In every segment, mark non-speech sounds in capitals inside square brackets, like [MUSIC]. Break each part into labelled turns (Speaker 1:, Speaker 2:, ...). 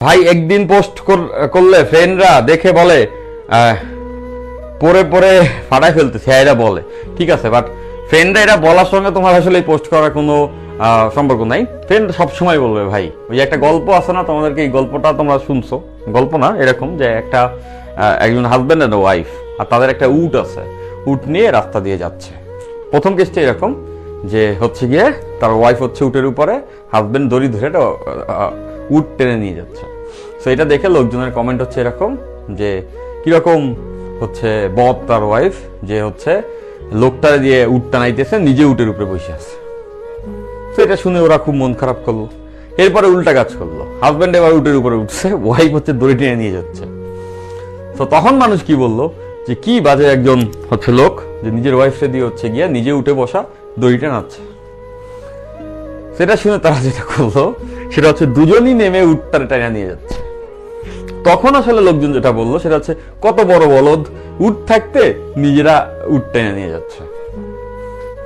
Speaker 1: ভাই, একদিন পোস্ট করলে ফ্রেন্ডরা দেখে বলে পরে পরে ফাটাই ফেলতেছে হ্যাঁ এটা বলে। ঠিক আছে বাট ফ্রেন্ডরা এটা বলার সঙ্গে তোমার আসলে পোস্ট করার কোনো সম্পর্ক নাই। ফ্রেন্ড সবসময় বলবে, ভাই, ওই একটা গল্প আছে না, তোমাদেরকে এই গল্পটা তোমরা শুনছো। গল্প না, এরকম যে একটা একজন হাজব্যান্ড অ্যান্ড ওয়াইফ আর তাদের একটা উট আছে। উট নিয়ে রাস্তা দিয়ে যাচ্ছে। প্রথম কেসটা এরকম যে হচ্ছে গিয়ে তার ওয়াইফ হচ্ছে উটের উপরে হাজবেন্ড দড়ি ধরে উট টেনে নিয়ে যাচ্ছে। তো এটা দেখে লোকজনের কমেন্ট হচ্ছে এরকম যে, কীরকম হচ্ছে বদ তার ওয়াইফ যে হচ্ছে লোকটা দিয়ে উট টানাইতেছে, নিজে উটের উপরে বসে আছে। তো এটা শুনে ওরা খুব মন খারাপ করল। এরপরে উল্টা কাজ করল। হাজব্যান্ড এবার উটের উপরে উঠছে ওয়াইফ হচ্ছে দড়ি টেনে নিয়ে যাচ্ছে। তো তখন মানুষ কি বলল? যে, কি বাজে একজন হচ্ছে লোক যে নিজের ওয়াইফকে দিয়ে হচ্ছে গিয়ে নিজে উঠে বসা দড়ি নাচ্ছে সেটা শুনে তারা যেটা করল, সেটা হচ্ছে দুজনই নেমে উঠটারে টানা নিয়ে যাচ্ছে। তখন আসলে লোকজন যেটা বলল সেটা হচ্ছে, কত বড় বলদ উঠ থাকতে নিজেরা উঠ টেনে নিয়ে যাচ্ছে।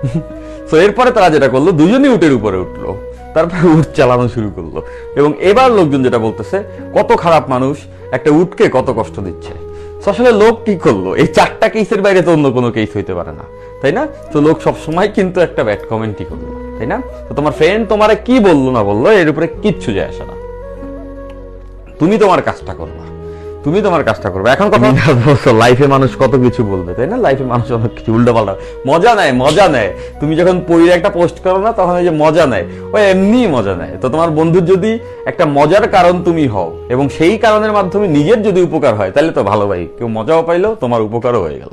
Speaker 1: [LAUGHS] তো এরপরে তারা যেটা করল, দুজনই উটের উপরে উঠল। তারপরে উট চালানো শুরু করল। এবং এবার লোকজন যেটা বলতেছে, কত খারাপ মানুষ, একটা উটকে কত কষ্ট দিচ্ছে। আসলে লোক কি করল? এই চারটা কেসের বাইরে তো অন্য কোনো কেস হইতে পারে না। তাই না? তো লোক সবসময় কিন্তু একটা ব্যাড কমেন্টই করল। তাই না? তো তোমার ফ্রেন্ড তোমারে কি বলল না বলল, এর উপরে কিচ্ছু যায় আসে না। তুমি তোমার কাজটা করবা। তুমি তোমার কাজটা করবে। এখন কথা লাইফে মানুষ কত কিছু বলবে, তাই না? লাইফে মানুষ অনেক কিছু উল্টো পাল্টা মজা নেয় মজা নেয়। তুমি যখন পড়িয়ে একটা পোস্ট করো না, তখন এই যে মজা নেয়। ও এমনি মজা নেয়। তো তোমার বন্ধুর যদি একটা মজার কারণ তুমি হও, এবং সেই কারণের মাধ্যমে নিজের যদি উপকার হয়, তাহলে তো ভালো ভাই। কেউ মজাও পাইলো, তোমার উপকারও হয়ে গেল।